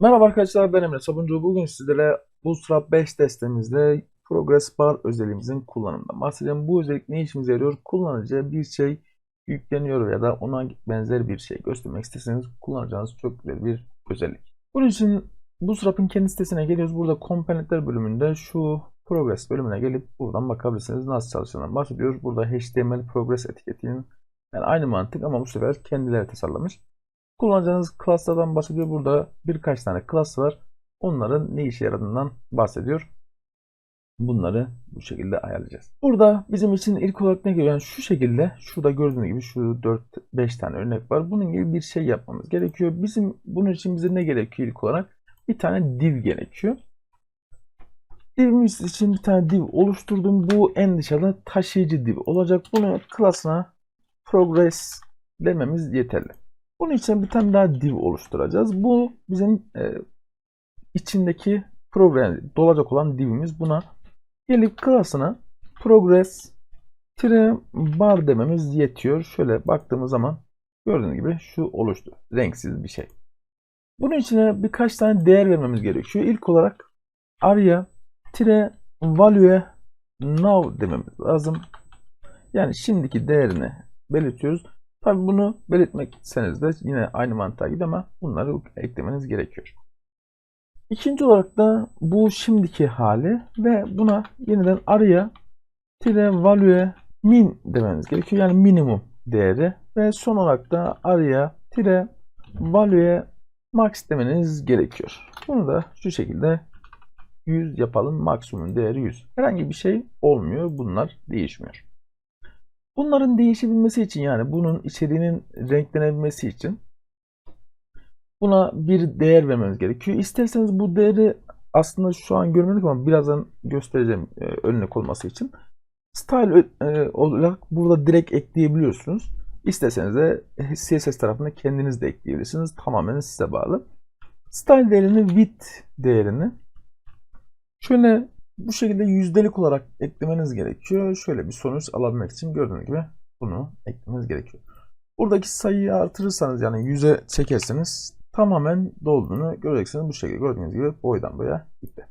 Merhaba arkadaşlar ben Emre Sabuncu. Bugün sizlere Bootstrap 5 testimizde Progress Bar özelliğimizin kullanımından bahsedeceğim. Bu özellik ne işimize yarıyor? Kullanıcıya bir şey yükleniyor ya da ona benzer bir şey göstermek isterseniz kullanacağınız çok güzel bir özellik. Bunun için Bootstrap'ın kendi sitesine geliyoruz. Burada komponentler bölümünde şu Progress bölümüne gelip buradan bakabilirsiniz. Nasıl çalıştığından bahsediyoruz. Burada HTML Progress etiketinin yani aynı mantık ama bu sefer kendileri tasarlamış. Kullanacağınız class'lardan bahsediyor. Burada birkaç tane class var. Onların ne işe yaradığından bahsediyor. Bunları bu şekilde ayarlayacağız. Burada bizim için ilk olarak ne geliyor? Yani şu şekilde şurada gördüğünüz gibi şu 4-5 tane örnek var. Bunun gibi bir şey yapmamız gerekiyor. Bizim bunun için bize ne gerekiyor ilk olarak? Bir tane div gerekiyor. Divimiz için bir tane div oluşturdum. Bu en dışarıda taşıyıcı div olacak. Bunu class'ına progress dememiz yeterli. Bunun için bir tane daha div oluşturacağız. Bu bizim e, içindeki program dolacak olan divimiz. Buna gelip class'ına progress tire bar dememiz yetiyor. Şöyle baktığımız zaman gördüğünüz gibi şu oluştu. Renksiz bir şey. Bunun içine birkaç tane değer vermemiz gerekiyor. İlk olarak araya tire value now dememiz lazım. Yani şimdiki değerini belirtiyoruz. Tabi bunu belirtmek iseniz de yine aynı mantığa gidiyor ama bunları eklemeniz gerekiyor. İkinci olarak da bu şimdiki hali ve buna yeniden araya tire value min demeniz gerekiyor. Yani minimum değeri ve son olarak da araya tire value max demeniz gerekiyor. Bunu da şu şekilde 100 yapalım. Maksimum değeri 100. Herhangi bir şey olmuyor. Bunlar değişmiyor. Bunların değişebilmesi için yani bunun içeriğinin renklenebilmesi için buna bir değer vermemiz gerekiyor. İsterseniz bu değeri aslında şu an görmedik ama birazdan göstereceğim e, örnek olması için. Style e, olarak burada direkt ekleyebiliyorsunuz. İsterseniz de CSS tarafında kendiniz de ekleyebilirsiniz. Tamamen size bağlı. Style değerini width değerini şöyle bu şekilde yüzdelik olarak eklemeniz gerekiyor. Şöyle bir sonuç alabilmek için gördüğünüz gibi bunu eklemeniz gerekiyor. Buradaki sayıyı artırırsanız yani 100'e çekerseniz tamamen dolduğunu göreceksiniz. Bu şekilde gördüğünüz gibi boydan boya gitti.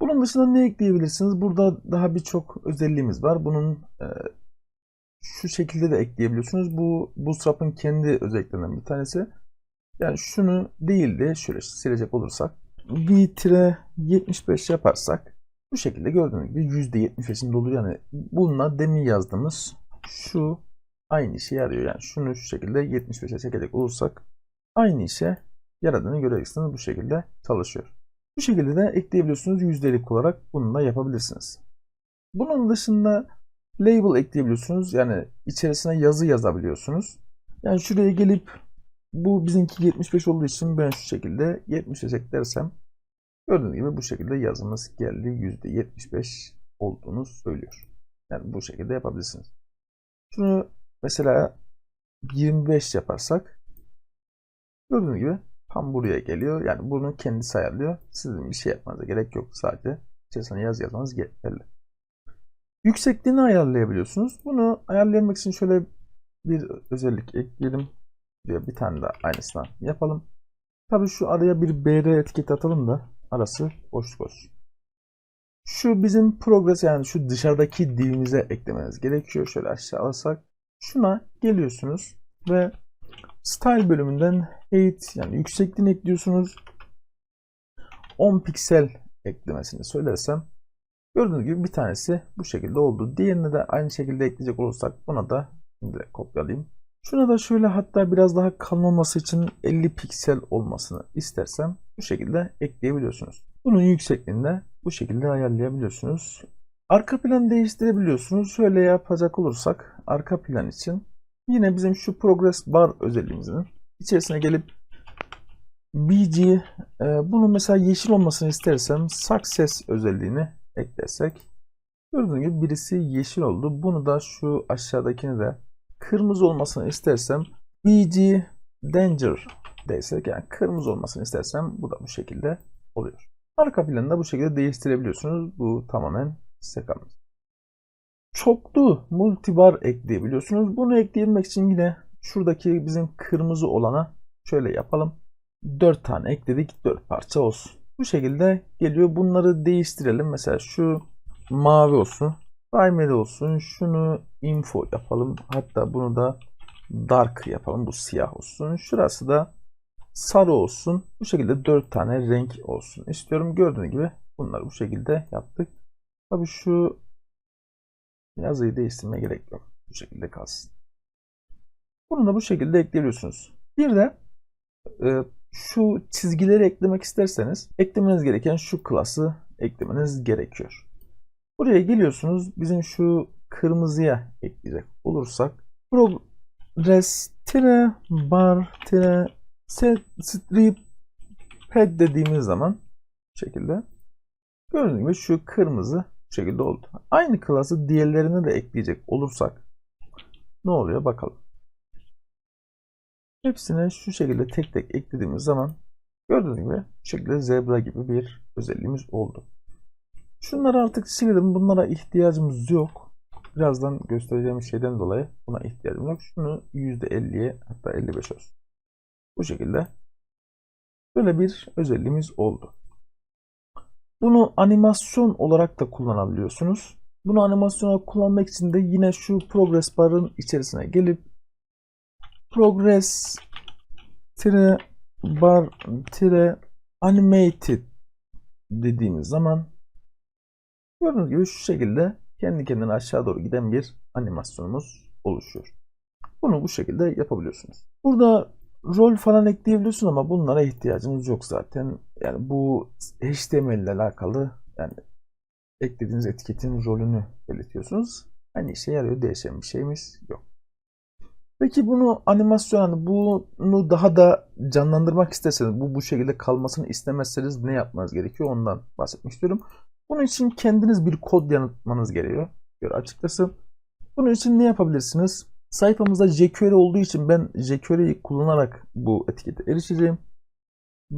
Bunun dışında ne ekleyebilirsiniz? Burada daha birçok özelliğimiz var. Bunun e, şu şekilde de ekleyebiliyorsunuz. Bu Bootstrap'ın kendi özelliklerinden bir tanesi. Yani şunu değil de şöyle silecek olursak v-75 yaparsak bu şekilde gördüğünüz gibi %75'in dolu yani bununla demin yazdığımız şu aynı işe yarıyor. Yani şunu şu şekilde 75'e çekecek olursak aynı işe yaradığını göreceksiniz. Bu şekilde çalışıyor. Bu şekilde de ekleyebiliyorsunuz. Yüzdelik olarak bunu da yapabilirsiniz. Bunun dışında label ekleyebiliyorsunuz. Yani içerisine yazı yazabiliyorsunuz. Yani şuraya gelip bu bizimki 75 olduğu için ben şu şekilde 75 eklersem gördüğünüz gibi bu şekilde yazımız geldi. %75 olduğunu söylüyor. Yani bu şekilde yapabilirsiniz. Şunu mesela 25 yaparsak gördüğünüz gibi tam buraya geliyor. Yani bunu kendisi ayarlıyor. Sizin bir şey yapmanıza gerek yok. Sadece içerisine yaz yazmanız yeterli. Yüksekliğini ayarlayabiliyorsunuz. Bunu ayarlamak için şöyle bir özellik ekleyelim diye bir tane daha aynısından yapalım. Tabi şu araya bir BR etiketi atalım da arası boşluk olsun. Şu bizim progress yani şu dışarıdaki divimize eklemeniz gerekiyor. Şöyle aşağı alırsak şuna geliyorsunuz ve style bölümünden height yani yüksekliğini ekliyorsunuz. 10 piksel eklemesini söylersem gördüğünüz gibi bir tanesi bu şekilde oldu. Diğerini de aynı şekilde ekleyecek olursak buna da direkt kopyalayayım. Şuna da şöyle hatta biraz daha kalın olması için 50 piksel olmasını istersem bu şekilde ekleyebiliyorsunuz. Bunun yüksekliğini de bu şekilde ayarlayabiliyorsunuz. Arka plan değiştirebiliyorsunuz. Şöyle yapacak olursak arka plan için yine bizim şu progress bar özelliğimizin içerisine gelip BG e, bunu mesela yeşil olmasını istersem success özelliğini eklersek gördüğünüz gibi birisi yeşil oldu. Bunu da şu aşağıdakini de kırmızı olmasını istersem BG Danger desek yani kırmızı olmasını istersem bu da bu şekilde oluyor. Arka planını da bu şekilde değiştirebiliyorsunuz. Bu tamamen size kalmış. Çoklu multibar ekleyebiliyorsunuz. Bunu ekleyebilmek için yine şuradaki bizim kırmızı olana şöyle yapalım. 4 tane ekledik. 4 parça olsun. Bu şekilde geliyor. Bunları değiştirelim. Mesela şu mavi olsun. Primary olsun. Şunu info yapalım. Hatta bunu da dark yapalım. Bu siyah olsun. Şurası da sarı olsun. Bu şekilde 4 tane renk olsun istiyorum. Gördüğünüz gibi bunları bu şekilde yaptık. Tabii şu yazıyı değiştirmeye gerek yok. Bu şekilde kalsın. Bunu da bu şekilde ekleyebiliyorsunuz. Bir de e, şu çizgileri eklemek isterseniz eklemeniz gereken şu klası eklemeniz gerekiyor. Buraya geliyorsunuz. Bizim şu kırmızıya ekleyecek olursak progress tire bar tire set strip pad dediğimiz zaman bu şekilde gördüğünüz gibi şu kırmızı bu şekilde oldu. Aynı klası diğerlerine de ekleyecek olursak ne oluyor bakalım. Hepsine şu şekilde tek tek eklediğimiz zaman gördüğünüz gibi bu şekilde zebra gibi bir özelliğimiz oldu. Şunları artık silelim. Bunlara ihtiyacımız yok. Birazdan göstereceğim şeyden dolayı buna ihtiyacım yok. Şunu %50'ye hatta 55 olsun. Bu şekilde böyle bir özelliğimiz oldu. Bunu animasyon olarak da kullanabiliyorsunuz. Bunu animasyon olarak kullanmak için de yine şu progress bar'ın içerisine gelip progress tire bar tire animated dediğimiz zaman gördüğünüz gibi şu şekilde kendi kendine aşağı doğru giden bir animasyonumuz oluşuyor. Bunu bu şekilde yapabiliyorsunuz. Burada rol falan ekleyebiliyorsun ama bunlara ihtiyacınız yok zaten. Yani bu HTML ile alakalı yani eklediğiniz etiketin rolünü belirtiyorsunuz. Hani işe yarıyor değişen bir şeyimiz yok. Peki bunu animasyon bunu daha da canlandırmak isterseniz bu bu şekilde kalmasını istemezseniz ne yapmanız gerekiyor ondan bahsetmek istiyorum. Bunun için kendiniz bir kod yanıtmanız gerekiyor. Göre açıkçası. Bunun için ne yapabilirsiniz? Sayfamızda jQuery olduğu için ben jQuery'yi kullanarak bu etikete erişeceğim.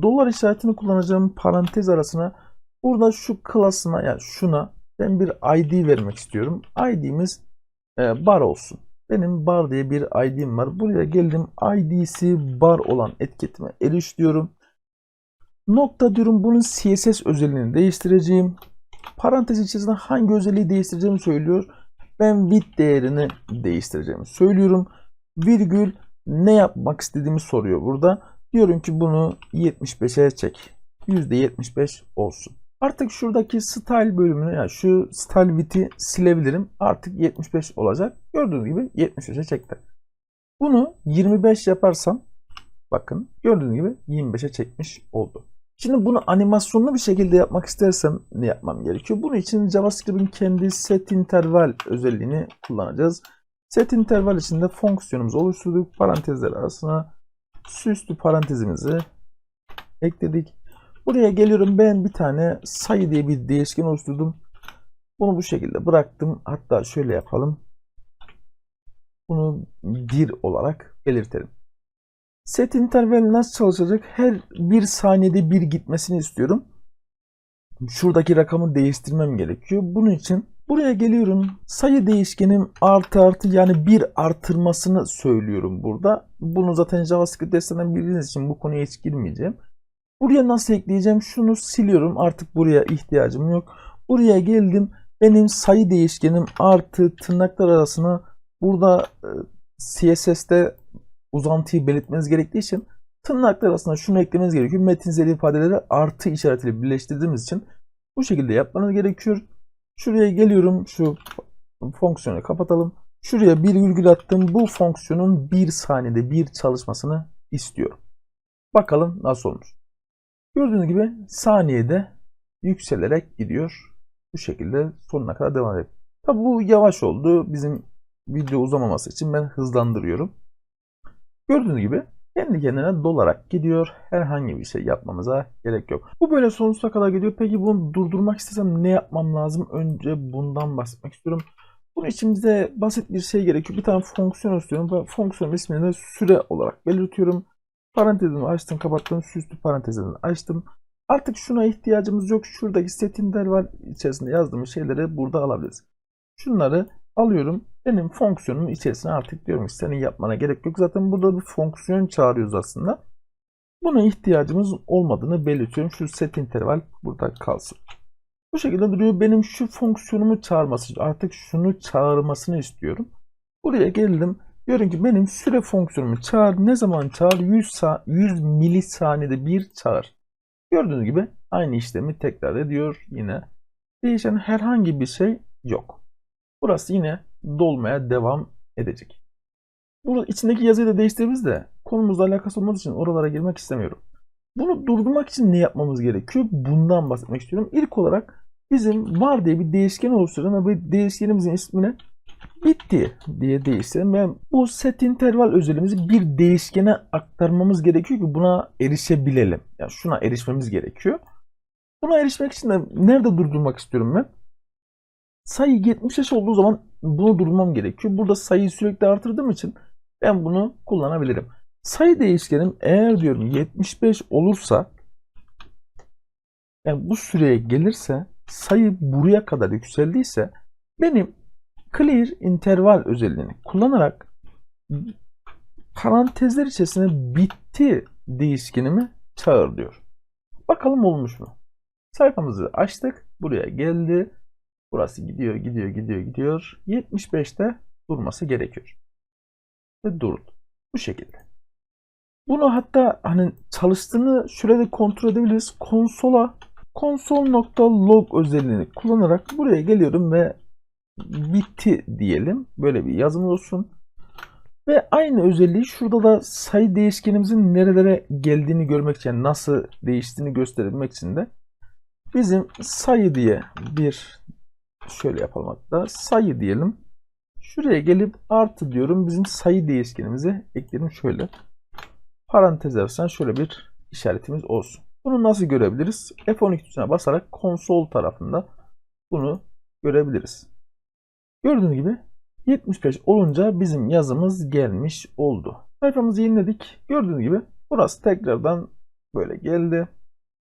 Dolar işaretini kullanacağım parantez arasına burada şu klasına yani şuna ben bir ID vermek istiyorum. ID'miz e, bar olsun. Benim bar diye bir ID'm var. Buraya geldim. ID'si bar olan etiketime eriş diyorum. Nokta diyorum bunun CSS özelliğini değiştireceğim. Parantez içerisinde hangi özelliği değiştireceğimi söylüyor. Ben width değerini değiştireceğimi söylüyorum. Virgül ne yapmak istediğimi soruyor burada. Diyorum ki bunu 75'e çek. %75 olsun. Artık şuradaki style bölümünü yani şu style width'i silebilirim. Artık 75 olacak. Gördüğünüz gibi 75'e çekti. Bunu 25 yaparsam bakın gördüğünüz gibi 25'e çekmiş oldu. Şimdi bunu animasyonlu bir şekilde yapmak istersem ne yapmam gerekiyor? Bunun için JavaScript'in kendi set interval özelliğini kullanacağız. Set interval içinde fonksiyonumuzu oluşturduk. Parantezler arasına süslü parantezimizi ekledik. Buraya geliyorum ben bir tane sayı diye bir değişken oluşturdum. Bunu bu şekilde bıraktım. Hatta şöyle yapalım. Bunu 1 olarak belirtelim. Set interval nasıl çalışacak? Her bir saniyede bir gitmesini istiyorum. Şuradaki rakamı değiştirmem gerekiyor. Bunun için buraya geliyorum. Sayı değişkenim artı artı yani bir artırmasını söylüyorum burada. Bunu zaten JavaScript dersinden bildiğiniz için bu konuya hiç girmeyeceğim. Buraya nasıl ekleyeceğim? Şunu siliyorum. Artık buraya ihtiyacım yok. Buraya geldim. Benim sayı değişkenim artı tırnaklar arasına burada e, CSS'te uzantıyı belirtmeniz gerektiği için tırnaklar arasında şunu eklemeniz gerekiyor. Metinsel ifadeleri artı işaretiyle birleştirdiğimiz için bu şekilde yapmanız gerekiyor. Şuraya geliyorum. Şu fonksiyonu kapatalım. Şuraya bir virgül attım. Bu fonksiyonun bir saniyede bir çalışmasını istiyorum. Bakalım nasıl olmuş. Gördüğünüz gibi saniyede yükselerek gidiyor. Bu şekilde sonuna kadar devam ediyor. Tabi bu yavaş oldu. Bizim video uzamaması için ben hızlandırıyorum. Gördüğünüz gibi kendi kendine dolarak gidiyor. Herhangi bir şey yapmamıza gerek yok. Bu böyle sonsuza kadar gidiyor. Peki bunu durdurmak istesem ne yapmam lazım? Önce bundan bahsetmek istiyorum. Bunun için bize basit bir şey gerekiyor. Bir tane fonksiyon istiyorum. Ben fonksiyon ismini de süre olarak belirtiyorum. Parantezini açtım, kapattım. Süslü parantezini açtım. Artık şuna ihtiyacımız yok. Şuradaki set interval içerisinde yazdığımız şeyleri burada alabiliriz. Şunları alıyorum. Benim fonksiyonumun içerisine artık diyorum ki senin yapmana gerek yok. Zaten burada bir fonksiyon çağırıyoruz aslında. Buna ihtiyacımız olmadığını belirtiyorum. Şu set interval burada kalsın. Bu şekilde duruyor. Benim şu fonksiyonumu çağırması, artık şunu çağırmasını istiyorum. Buraya geldim. Diyorum ki benim süre fonksiyonumu çağır. Ne zaman çağır? 100, sa 100 milisaniyede bir çağır. Gördüğünüz gibi aynı işlemi tekrar ediyor yine. Değişen herhangi bir şey yok. Burası yine dolmaya devam edecek. Burada içindeki yazıyı da değiştiririz de konumuzla alakası olmadığı için oralara girmek istemiyorum. Bunu durdurmak için ne yapmamız gerekiyor? Bundan bahsetmek istiyorum. İlk olarak bizim var diye bir değişken oluşturalım ve bu değişkenimizin ismini bitti diye değiştirelim. ve bu set interval özelimizi bir değişkene aktarmamız gerekiyor ki buna erişebilelim. Yani şuna erişmemiz gerekiyor. Buna erişmek için de nerede durdurmak istiyorum ben? Sayı 75 olduğu zaman bunu durdurmam gerekiyor. Burada sayıyı sürekli artırdığım için ben bunu kullanabilirim. Sayı değişkenim eğer diyorum 75 olursa yani bu süreye gelirse sayı buraya kadar yükseldiyse benim clear interval özelliğini kullanarak parantezler içerisinde bitti değişkenimi çağır diyor. Bakalım olmuş mu? Sayfamızı açtık. Buraya geldi. Burası gidiyor, gidiyor, gidiyor, gidiyor. 75'te durması gerekiyor. Ve durdu. Bu şekilde. Bunu hatta hani çalıştığını şurada kontrol edebiliriz. Konsola konsol.log özelliğini kullanarak buraya geliyorum ve bitti diyelim. Böyle bir yazım olsun. Ve aynı özelliği şurada da sayı değişkenimizin nerelere geldiğini görmek için, nasıl değiştiğini gösterebilmek için de bizim sayı diye bir şöyle yapalım hatta sayı diyelim. Şuraya gelip artı diyorum. Bizim sayı değişkenimizi ekledim şöyle. Parantez arasından şöyle bir işaretimiz olsun. Bunu nasıl görebiliriz? F12 tuşuna basarak konsol tarafında bunu görebiliriz. Gördüğünüz gibi 75 olunca bizim yazımız gelmiş oldu. Sayfamızı yeniledik. Gördüğünüz gibi burası tekrardan böyle geldi.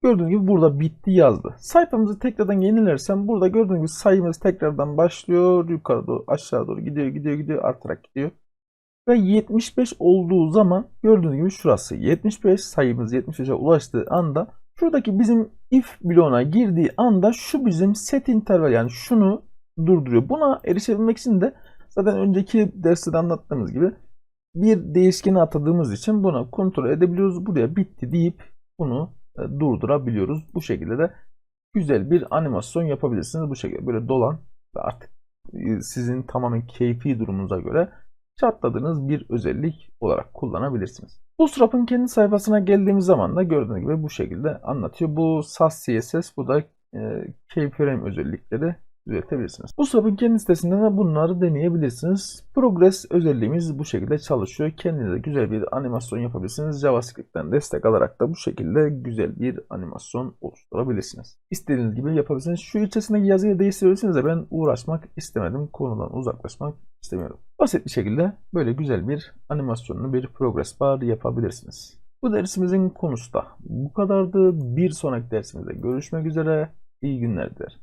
Gördüğünüz gibi burada bitti yazdı. Sayfamızı tekrardan yenilersem burada gördüğünüz gibi sayımız tekrardan başlıyor. Yukarı doğru aşağı doğru gidiyor gidiyor gidiyor artarak gidiyor. Ve 75 olduğu zaman gördüğünüz gibi şurası 75 sayımız 75'e ulaştığı anda şuradaki bizim if bloğuna girdiği anda şu bizim set interval yani şunu durduruyor. Buna erişebilmek için de zaten önceki derste de anlattığımız gibi bir değişkeni atadığımız için bunu kontrol edebiliyoruz. Buraya bitti deyip bunu durdurabiliyoruz. Bu şekilde de güzel bir animasyon yapabilirsiniz. Bu şekilde böyle dolan ve artık e, sizin tamamen keyfi durumunuza göre çatladığınız bir özellik olarak kullanabilirsiniz. Bootstrap'ın kendi sayfasına geldiğimiz zaman da gördüğünüz gibi bu şekilde anlatıyor. Bu SAS CSS, bu da e, keyframe özellikleri üretebilirsiniz. Bu sabın kendi sitesinden de bunları deneyebilirsiniz. Progress özelliğimiz bu şekilde çalışıyor. Kendinize güzel bir animasyon yapabilirsiniz. JavaScript'ten destek alarak da bu şekilde güzel bir animasyon oluşturabilirsiniz. İstediğiniz gibi yapabilirsiniz. Şu içerisindeki yazıyı değiştirebilirsiniz de ben uğraşmak istemedim. Konudan uzaklaşmak istemiyorum. Basit bir şekilde böyle güzel bir animasyonlu bir progress bar yapabilirsiniz. Bu dersimizin konusu da bu kadardı. Bir sonraki dersimizde görüşmek üzere. İyi günler dilerim.